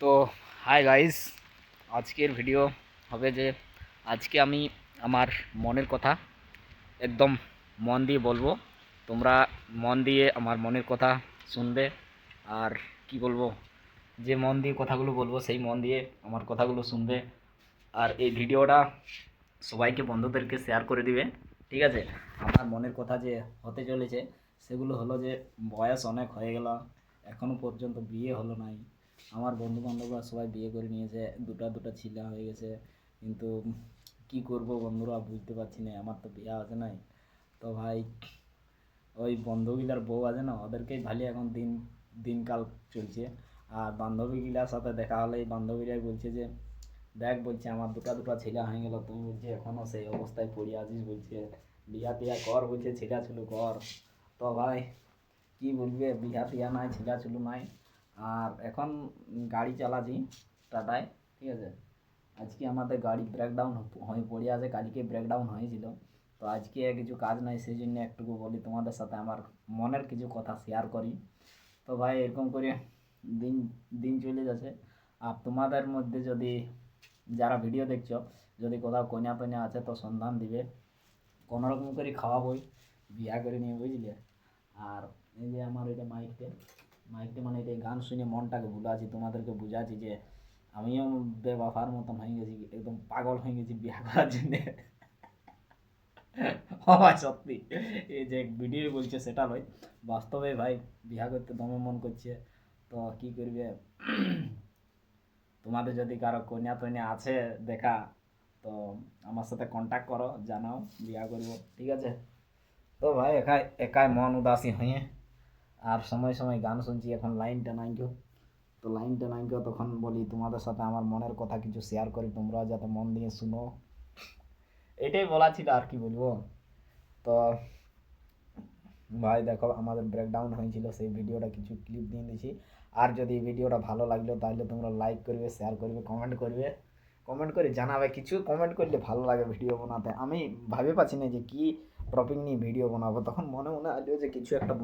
তো hi guys আজকের video হবে যে, আজকে আমি আমার মনের কথা একদম মন দিয়ে বলব। তোমরা মন দিয়ে আমার মনের কথা শুনবে, আর কি বলব, যে মন দিয়ে কথাগুলো বলব, সেই মন দিয়ে আমার কথাগুলো শুনবে। আর এই ভিডিওটা সবাইকে, বন্ধুদেরকে শেয়ার করে দিবে, ঠিক আছে? আমার মনের কথা যে হতে চলেছে, সেগুলো হলো যে বয়স অনেক হয়ে গেল এখনও পর্যন্ত বিয়ে হলো নাই। আমার বন্ধু বান্ধবরা সবাই বিয়ে করে নিয়েছে, দুটা দুটা ছিলা হয়ে গেছে, কিন্তু কি করব বন্ধুরা বুঝতে পারছি না, আমার তো বিয়ে আছে নাই। তো ভাই, ওই বন্ধুগুলার বউ আছে না, ওদেরকেই ভালো এখন দিন, দিনকাল চলছে। আর বান্ধবীগুলার সাথে দেখা হলে এই বান্ধবীরাই বলছে যে, দেখ, বলছে, আমার দুটা দুটা ছেলে হয়ে গেল তুই বলছে এখনও সেই অবস্থায় পড়ে আছিস, বলছে। বিয়া টিয়া কর, বলছে, ছেলা ছিল কর। তো ভাই, কি বলবে, বিয়া টিয়া নাই, ছেলা ছিল নাই। আর এখন গাড়ি চালাচ্ছি টাটায়, ঠিক আছে? আজকে আমাদের গাড়ি ব্রেকডাউন হয়ে পড়ে আছে, কালকে ব্রেকডাউন হয়েছিল। তো আজকে কিছু কাজ নাই, সেই জন্য একটুকু বলি তোমাদের সাথে আমার মনের কিছু কথা শেয়ার করি। তো ভাই, এরকম করে দিন দিন চলে যাচ্ছে। আর তোমাদের মধ্যে যদি যারা ভিডিও দেখছ, যদি কোথাও কন্যা টন্যা আছে তো সন্ধান দিবে। কোনো রকম করে খাওয়াবই, বিয়া করে নিয়ে বুঝলে? আর এই যে আমার এটা মাইকটা মাইকটা মানে এই গান শুনে মনটাকে ভুলাছি তোমাদেরকে বুঝাচ্ছি যে আমিও বেবাফার মতন হয়ে গেছি, একদম পাগল হয়ে গেছি বিয়া করার জন্যে। সত্যি। এই যে ভিডিও বলছে, সেটা নয় বাস্তবে ভাই, বিয়া করতে দমে মন করছে। তো কি করবে? তোমাদের যদি কারও কন্যা টন্যা আছে দেখা, তো আমার সাথে কন্ট্যাক্ট করো, জানাও, বিয়া করব, ঠিক আছে? তো ভাই, একাই একাই মন উদাসী হয়ে আর সময় সময় গান শুনছি, এখন লাইনটা নাই কেউ তো লাইনটা নাই কেউ তখন বলি তোমাদের সাথে আমার মনের কথা কিছু শেয়ার করি তোমরা যাতে মন দিয়ে শুনো। এটাই বলা ছিল আর কি বলব। তো ভাই দেখো, আমাদের ব্রেকডাউন হয়েছিল, সেই ভিডিওটা কিছু ক্লিপ দিয়ে দিয়েছি। আর যদি ভিডিওটা ভালো লাগল, তাহলে তোমরা লাইক করবে শেয়ার করবে কমেন্ট করবে। কমেন্ট করে জানাবে কিছু কমেন্ট করলে ভালো লাগে ভিডিও বানাতে। আমি ভাবে পাচ্ছি না যে কি টপিক নিয়ে ভিডিও বানাবো। তখন মনে মনে আসলো যে কিছু একটা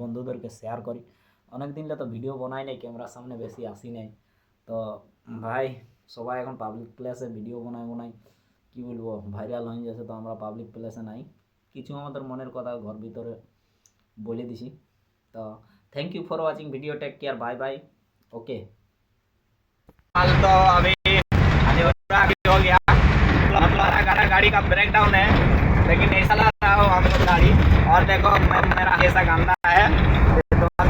বন্ধুদেরকে শেয়ার করি। অনেক দিনটা তো ভিডিও বানাই নাই ক্যামেরার সামনে বেশি আসি নাই। তো ভাই, সবাই এখন পাবলিক প্লেসে ভিডিও বানাই বানাই, কী বলব ভাইরাল হয়ে যাচ্ছে তো আমরা পাবলিক প্লেসে নাই। কিছু আমাদের মনের কথা ঘর ভিতরে বলে দিছি। তো thank you for watching video take care bye bye okay আমি और देखो, मैं मेरा ऐसा गंदा है।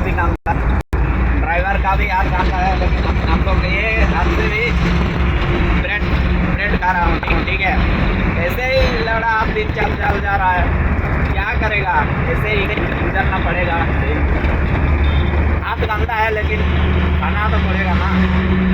भी गंदा ड्राइवर का भी हाथ गंदा है, लेकिन हम हम लोग ये हाथ से भी ब्रेड ब्रेड खा रहा हूँ, ठीक ठीक है। ऐसे ही लड़ा आप दिन चल चल जा रहा है। क्या करेगा? ऐसे ही गुजरना पड़ेगा। हाथ गंदा है, लेकिन खाना तो पड़ेगा ना।